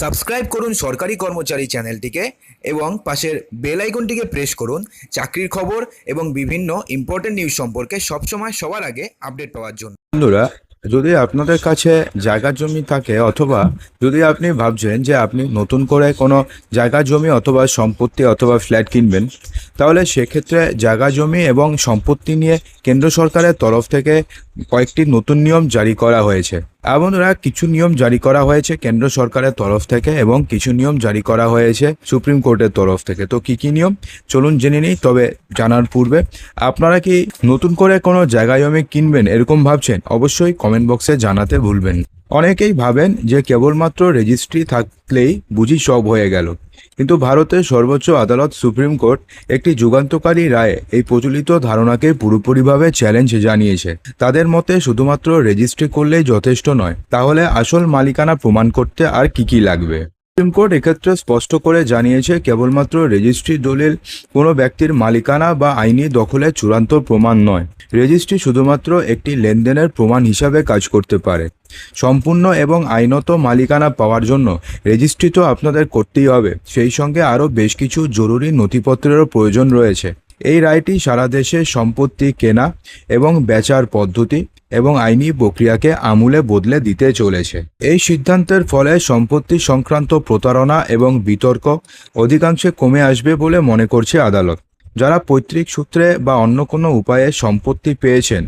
Subscribe করুন সরকারি কর্মচারী চ্যানেলটিকে এবং পাশের বেল আইকনটিকে প্রেস করুন, চাকরির খবর এবং বিভিন্ন ইম্পর্টেন্ট নিউজ সম্পর্কে সবসময় সবার আগে আপডেট পাওয়ার জন্য। বন্ধুরা, যদি আপনাদের কাছে জায়গা জমি থাকে অথবা যদি আপনি ভাবছেন যে আপনি নতুন করে কোনো জায়গা জমি অথবা সম্পত্তি অথবা ফ্ল্যাট কিনবেন, তাহলে সেক্ষেত্রে জায়গা জমি এবং সম্পত্তি নিয়ে কেন্দ্র সরকারের তরফ থেকে কয়েকটি নতুন নিয়ম জারি করা হয়েছে। এমন বন্ধুরা, কিছু নিয়ম জারি করা হয়েছে কেন্দ্র সরকারের তরফ থেকে এবং কিছু নিয়ম জারি করা হয়েছে সুপ্রিম কোর্টের তরফ থেকে। তো কি কি নিয়ম? চলুন জেনে নিই, তবে জানার পূর্বে, আপনারা কি নতুন করে কোনো জায়গায় জমি কিনবেন এরকম ভাবছেন? অবশ্যই কমেন্ট বক্সে জানাতে ভুলবেন। অনেকেই ভাবেন যে কেবলমাত্র রেজিস্ট্রি থাকলেই বুঝি সব হয়ে গেল। কিন্তু ভারতের সর্বোচ্চ আদালত সুপ্রিম কোর্ট একটি যুগান্তকারী রায়ে এই প্রচলিত ধারণাকে পুরোপুরিভাবে চ্যালেঞ্জ জানিয়েছে। তাদের মতে শুধুমাত্র রেজিস্ট্রি করলেই যথেষ্ট নয়, তাহলে আসল মালিকানা প্রমাণ করতে আর কি কি লাগবে? সুপ্রিম কোর্ট এক্ষেত্রে স্পষ্ট করে জানিয়েছে, কেবলমাত্র রেজিস্ট্রি দলিল কোনো ব্যক্তির মালিকানা বা আইনি দখলের চূড়ান্ত প্রমাণ নয়। রেজিস্ট্রি শুধুমাত্র একটি লেনদেনের প্রমাণ হিসাবে কাজ করতে পারে। সম্পূর্ণ এবং আইনত মালিকানা পাওয়ার জন্য রেজিস্ট্রি তো আপনাদের করতেই হবে। সেই সঙ্গে আরও বেশ কিছু জরুরি নথিপত্রেরও প্রয়োজন রয়েছে। এই রায়টি সারা দেশে সম্পত্তি কেনা এবং বেচার পদ্ধতি এবং আইনি প্রক্রিয়াকে আমূলে বদলে দিতে চলেছে। এই সিদ্ধান্তের ফলে সম্পত্তি সংক্রান্ত প্রতারণা এবং বিতর্ক অধিকাংশে কমে আসবে বলে মনে করছে আদালত। যারা পৈতৃক সূত্রে বা অন্য কোনো উপায়ে সম্পত্তি পেয়েছেন,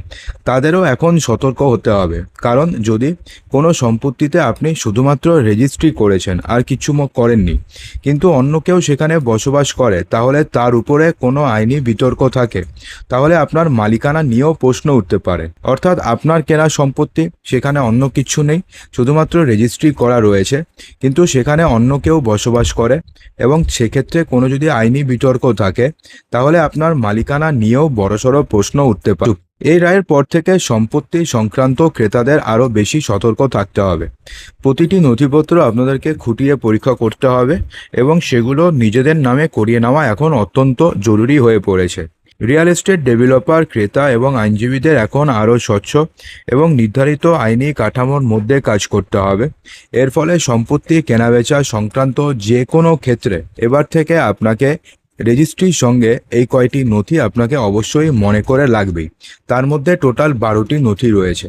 তাদেরও এখন সতর্ক হতে হবে। কারণ যদি কোনো সম্পত্তিতে আপনি শুধুমাত্র রেজিস্ট্রি করেছেন আর কিছু করেননি, কিন্তু অন্য কেউ সেখানে বসবাস করে, তাহলে তার উপরে কোনো আইনি বিতর্ক থাকে। তাহলে আপনার মালিকানা নিয়েও প্রশ্ন উঠতে পারে। অর্থাৎ আপনার কেনা সম্পত্তি, সেখানে অন্য কিছু নেই, শুধুমাত্র রেজিস্ট্রি করা রয়েছে, কিন্তু সেখানে অন্য কেউ বসবাস করে, এবং সেক্ষেত্রে কোনো যদি আইনি বিতর্ক থাকে তাহলে আপনার মালিকানা নিয়েও বড়সড় প্রশ্ন উঠতে পারে। এই রায়ের পর থেকে সম্পত্তি সংক্রান্ত ক্রেতাদের আরও বেশি সতর্ক থাকতে হবে। প্রতিটি নথিপত্র আপনাদেরকে খুঁটিয়ে পরীক্ষা করতে হবে এবং সেগুলো নিজেদের নামে করিয়ে নেওয়া এখন অত্যন্ত জরুরি হয়ে পড়েছে। রিয়েল এস্টেট ডেভেলপার, ক্রেতা এবং আইনজীবীদের এখন আরও স্বচ্ছ এবং নির্ধারিত আইনি কাঠামোর মধ্যে কাজ করতে হবে। এর ফলে সম্পত্তি কেনাবেচা সংক্রান্ত যে কোনো ক্ষেত্রে এবার থেকে আপনাকে রেজিস্ট্রির সঙ্গে এই কয়টি নথি আপনাকে অবশ্যই মনে করে লাগবেই তার মধ্যে টোটাল বারোটি নথি রয়েছে।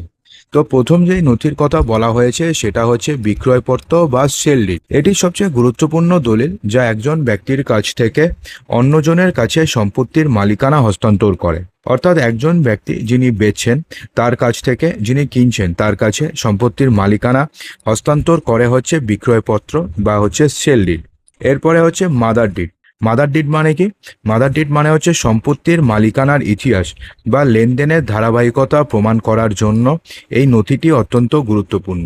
তো প্রথম যেই নথির কথা বলা হয়েছে, সেটা হচ্ছে বিক্রয়পত্র বা সেল ডিড এটি সবচেয়ে গুরুত্বপূর্ণ দলিল যা একজন ব্যক্তির কাছ থেকে অন্যজনের কাছে সম্পত্তির মালিকানা হস্তান্তর করে। অর্থাৎ একজন ব্যক্তি যিনি বেচছেন, তার কাছ থেকে যিনি কিনছেন, তার কাছে সম্পত্তির মালিকানা হস্তান্তর করে হচ্ছে বিক্রয়পত্র বা হচ্ছে সেল ডিড এরপরে হচ্ছে মাদার ডিড মাদার ডিড মানে কি? মাদার ডিড মানে হচ্ছে সম্পত্তির মালিকানার ইতিহাস বা লেনদেনের ধারাবাহিকতা প্রমাণ করার জন্য এই নথিটি অত্যন্ত গুরুত্বপূর্ণ।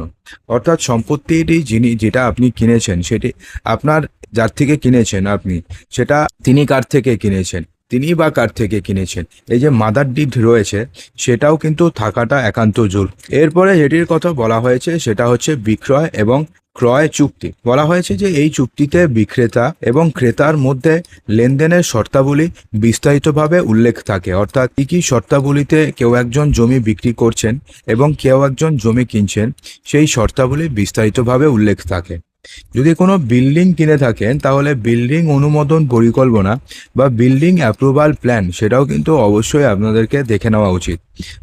অর্থাৎ সম্পত্তিটি যিনি, যেটা আপনি কিনেছেন, সেটি আপনার যার থেকে কিনেছেন আপনি, সেটা তিনি কার থেকে কিনেছেন? তিনি বা কার থেকে কিনেছেন? এই যে মাদার ডিড রয়েছে, সেটাও কিন্তু থাকাটা একান্ত জোর এরপরে যেটির কথা বলা হয়েছে, সেটা হচ্ছে বিক্রয় এবং ক্রয় চুক্তি। বলা হয়েছে যে এই চুক্তিতে বিক্রেতা এবং ক্রেতার মধ্যে লেনদেনের শর্তাবলী বিস্তারিতভাবে উল্লেখ থাকে। অর্থাৎ কি কি শর্তাবলীতে কেউ একজন জমি বিক্রি করছেন এবং কেউ একজন জমি কিনছেন, সেই শর্তাবলী বিস্তারিতভাবে উল্লেখ থাকে। যদি কোনো বিল্ডিং কিনে থাকেন, তাহলে বিল্ডিং অনুমোদন পরিকল্পনা বা বিল্ডিং অ্যাপ্রুভাল প্ল্যান সেটাও কিন্তু অবশ্যই আপনাদেরকে দেখে নেওয়া উচিত।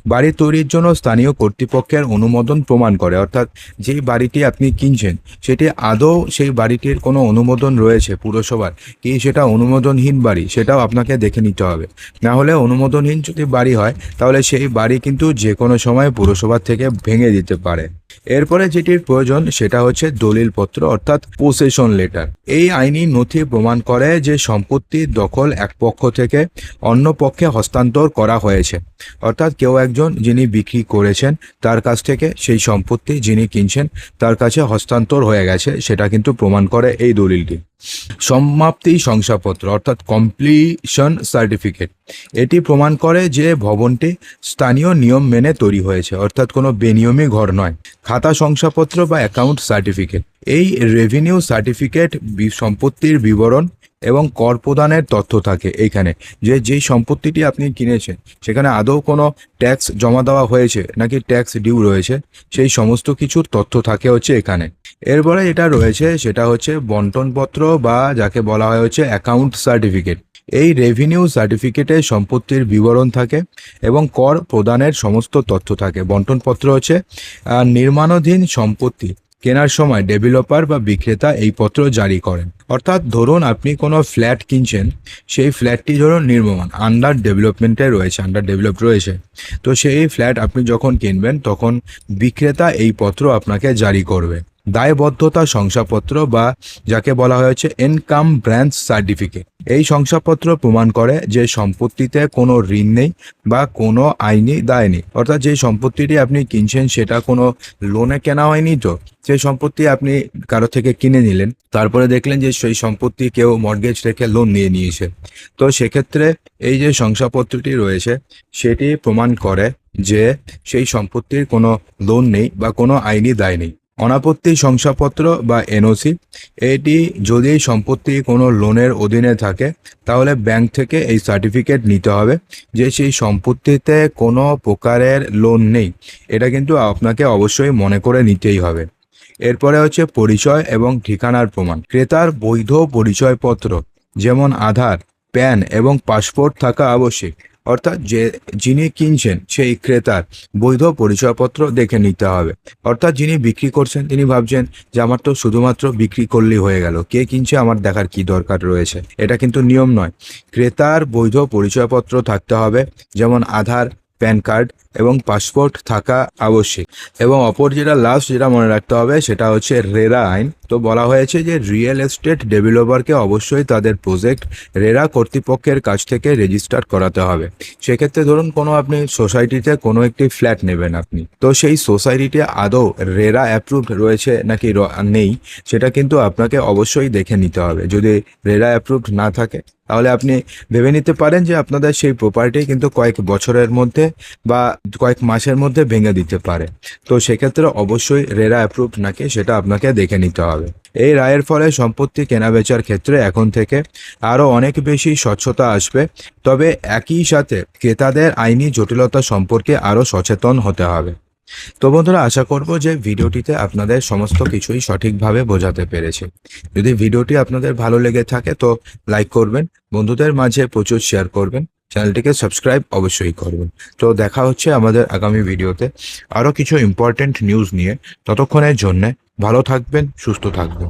বাড়ি তৈরির জন্য স্থানীয় কর্তৃপক্ষের অনুমোদন প্রমাণ করে, অর্থাৎ যেই বাড়িটি আপনি কিনছেন, সেটি আদৌ সেই বাড়িটির কোনো অনুমোদন রয়েছে পুরসভার, কি সেটা অনুমোদনহীন বাড়ি, সেটাও আপনাকে দেখে নিতে হবে। না হলে অনুমোদনহীন যদি বাড়ি হয়, তাহলে সেই বাড়ি কিন্তু যে কোনো সময় পুরসভার থেকে ভেঙে দিতে পারে। এরপরে যেটির প্রয়োজন, সেটা হচ্ছে দলিল পত্র অর্থাৎ পোসেশন লেটার এই আইনি নথি প্রমাণ করে যে সম্পত্তি দখল এক পক্ষ থেকে অন্য পক্ষে হস্তান্তর করা হয়েছে। অর্থাৎ কেউ একজন যিনি বিক্রি করেছেন, তার কাছ থেকে সেই সম্পত্তি যিনি কিনছেন, তার কাছে হস্তান্তর হয়ে গেছে, সেটা কিন্তু প্রমাণ করে এই দলিলটি। সমাপ্তি শংসাপত্র, অর্থাৎ কমপ্লিশন সার্টিফিকেট এটি প্রমাণ করে যে ভবনটি স্থানীয় নিয়ম মেনে তৈরি হয়েছে, অর্থাৎ কোনো বেনিয়মী ঘর নয়। খাতা শংসাপত্র বা অ্যাকাউন্ট সার্টিফিকেট এই রেভিনিউ সার্টিফিকেট সম্পত্তির বিবরণ এবং কর প্রদানের তথ্য থাকে এইখানে। যে যেই সম্পত্তিটি আপনি কিনেছেন, সেখানে আদৌ কোনো ট্যাক্স জমা দেওয়া হয়েছে নাকি ট্যাক্স ডিউ রয়েছে, সেই সমস্ত কিছুর তথ্য থাকে হচ্ছে এখানে। এরপরে যেটা রয়েছে, সেটা হচ্ছে বন্টনপত্র বা যাকে বলা হয় হচ্ছে অ্যাকাউন্ট সার্টিফিকেট এই রেভিনিউ সার্টিফিকেটে সম্পত্তির বিবরণ থাকে এবং কর প্রদানের সমস্ত তথ্য থাকে। বন্টনপত্র হচ্ছে নির্মাণাধীন সম্পত্তি। কেনার সময় ডেভেলপার বা বিক্রেতা এই পত্র জারি করেন। অর্থাৎ ধরুন আপনি কোনো ফ্ল্যাট কিনছেন, সেই ফ্ল্যাটটি ধরুন নির্মমান আন্ডার ডেভেলপমেন্টে রয়েছে আন্ডার ডেভেলপ রয়েছে। তো সেই ফ্ল্যাট আপনি যখন কিনবেন, তখন বিক্রেতা এই পত্র আপনাকে জারি করবে। দায়বদ্ধতা শংসাপত্র বা যাকে বলা হয়েছে ইনকাম ব্রাঞ্চ সার্টিফিকেট এই শংসাপত্র প্রমাণ করে যে সম্পত্তিতে কোনো ঋণ নেই বা কোনো আইনি দায় নেই। অর্থাৎ যে সম্পত্তিটি আপনি কিনছেন সেটা কোনো লোনে কেনা হয়নি তো? সেই সম্পত্তি আপনি কারও থেকে কিনে নিলেন। তারপরে দেখলেন যে সেই সম্পত্তি কেউ মর্গেজ রেখে লোন নিয়ে নিয়েছে। তো সেক্ষেত্রে এই যে শংসাপত্রটি রয়েছে, সেটি প্রমাণ করে যে সেই সম্পত্তির কোনো লোন নেই বা কোনো আইনি দায় নেই। অনাপত্তি শংসাপত্র বা এনওসি এটি যদি সম্পত্তি কোনো লোনের অধীনে থাকে, তাহলে ব্যাংক থেকে এই সার্টিফিকেট নিতে হবে যে সেই সম্পত্তিতে কোনো প্রকারের লোন নেই। এটা কিন্তু আপনাকে অবশ্যই মনে করে নিতেই হবে। এরপরে হচ্ছে পরিচয় এবং ঠিকানার প্রমাণ। ক্রেতার বৈধ পরিচয়পত্র, যেমন আধার, প্যান এবং পাসপোর্ট থাকা আবশ্যিক। অর্থাৎ যে, যিনি কিনছেন, সেই ক্রেতার বৈধ পরিচয়পত্র দেখে নিতে হবে। অর্থাৎ যিনি বিক্রি করছেন, তিনি ভাবছেন যে আমার তো শুধুমাত্র বিক্রি করলেই হয়ে গেল। কে কিনছে, আমার দেখার কি দরকার রয়েছে? এটা কিন্তু নিয়ম নয়। ক্রেতার বৈধ পরিচয়পত্র থাকতে হবে, যেমন আধার, প্যান কার্ড এবং পাসপোর্ট থাকা আবশ্যিক। এবং অপর যেটা লাস্ট যেটা মনে রাখতে হবে, সেটা হচ্ছে রেরা আইন। তো বলা হয়েছে যে রিয়েল এস্টেট ডেভেলপারকে অবশ্যই তাদের প্রজেক্ট রেরা কর্তৃপক্ষের কাছ থেকে রেজিস্টার করাতে হবে। সেক্ষেত্রে ধরুন কোনো আপনি সোসাইটিতে কোনো একটি ফ্ল্যাট নেবেন আপনি। তো সেই সোসাইটিতে আদৌ রেরা অ্যাপ্রুভড রয়েছে নাকি নেই, সেটা কিন্তু আপনাকে অবশ্যই দেখে নিতে হবে। যদি রেরা অ্যাপ্রুভড না থাকে, তাহলে আপনি ভেবে নিতে পারেন যে আপনাদের সেই প্রপার্টি কিন্তু কয়েক বছরের মধ্যে বা কয়েক মাসের মধ্যে ভেঙে দিতে পারে। তো সেক্ষেত্রে অবশ্যই রেরা অ্যাপ্রুভ নাকি সেটা আপনাকে দেখে নিতে হবে। এই রায়ের ফলে সম্পত্তি কেনাবেচার ক্ষেত্রে এখন থেকে আরও অনেক বেশি স্বচ্ছতা আসবে। তবে একই সাথে ক্রেতাদের আইনি জটিলতা সম্পর্কে আরও সচেতন হতে হবে। তো বন্ধুরা, আশা করব যে ভিডিওটিতে আপনাদের সমস্ত কিছুই সঠিকভাবে বোঝাতে পেরেছি। যদি ভিডিওটি আপনাদের ভালো লেগে থাকে তো লাইক করবেন, বন্ধুদের মাঝে প্রচুর শেয়ার করবেন। চ্যানেলটিকে সাবস্ক্রাইব অবশ্যই করবেন। তো দেখা হচ্ছে আমাদের আগামী ভিডিওতে। আরও কিছু ইম্পর্টেন্ট নিউজ নিয়ে। ততক্ষণের জন্যে ভালো থাকবেন, সুস্থ থাকবেন।